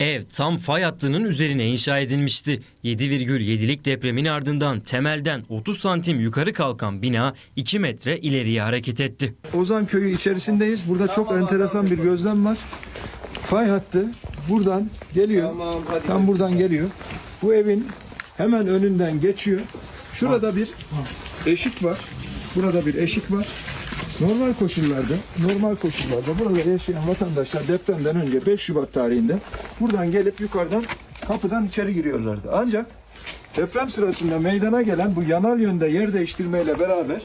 Ev tam fay hattının üzerine inşa edilmişti. 7,7'lik depremin ardından temelden 30 santim yukarı kalkan bina 2 metre ileriye hareket etti. Ozan Köyü içerisindeyiz. Burada çok enteresan bir gözlem var. Fay hattı buradan geliyor. Tam buradan geliyor. Bu evin hemen önünden geçiyor. Şurada bir eşik var. Burada bir eşik var. Normal koşullarda, normal koşullarda burada yaşayan vatandaşlar depremden önce 5 Şubat tarihinde buradan gelip yukarıdan kapıdan içeri giriyorlardı. Ancak deprem sırasında meydana gelen bu yanal yönde yer değiştirmeyle beraber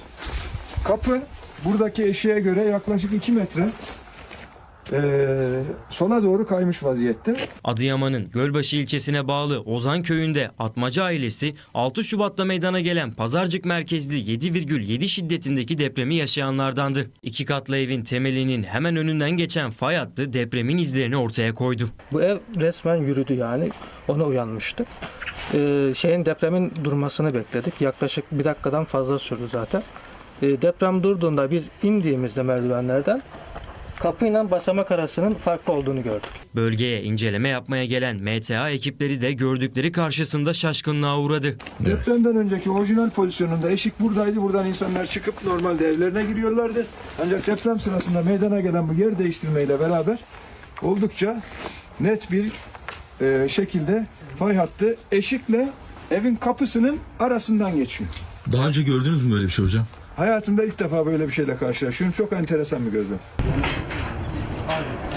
Kapı buradaki eşiğe göre yaklaşık 2 metre eee sola doğru kaymış vaziyette. Adıyaman'ın Gölbaşı ilçesine bağlı Ozan köyünde Atmaca ailesi 6 Şubat'ta meydana gelen Pazarcık merkezli 7,7 şiddetindeki depremi yaşayanlardandı. İki katlı evin temelinin hemen önünden geçen fay hattı depremin izlerini ortaya koydu. Bu ev resmen yürüdü yani. Ona uyanmıştı. Ee, şeyin depremin durmasını bekledik. Yaklaşık bir dakikadan fazla sürdü zaten. Ee, deprem durduğunda biz indiğimizde merdivenlerden kapıyla basamak arasının farklı olduğunu gördük. Bölgeye inceleme yapmaya gelen MTA ekipleri de gördükleri karşısında şaşkınlığa uğradı. Depremden önceki orijinal pozisyonunda eşik buradaydı. Buradan insanlar çıkıp normalde evlerine giriyorlardı. Ancak deprem sırasında meydana gelen bu yer değiştirmeyle beraber oldukça net bir eee, şekilde fay hattı eşikle evin kapısının arasından geçiyor. Daha önce gördünüz mü böyle bir şey hocam? Hayatımda ilk defa böyle bir şeyle karşılaşıyorum. Çok enteresan bir gözlem. Fine.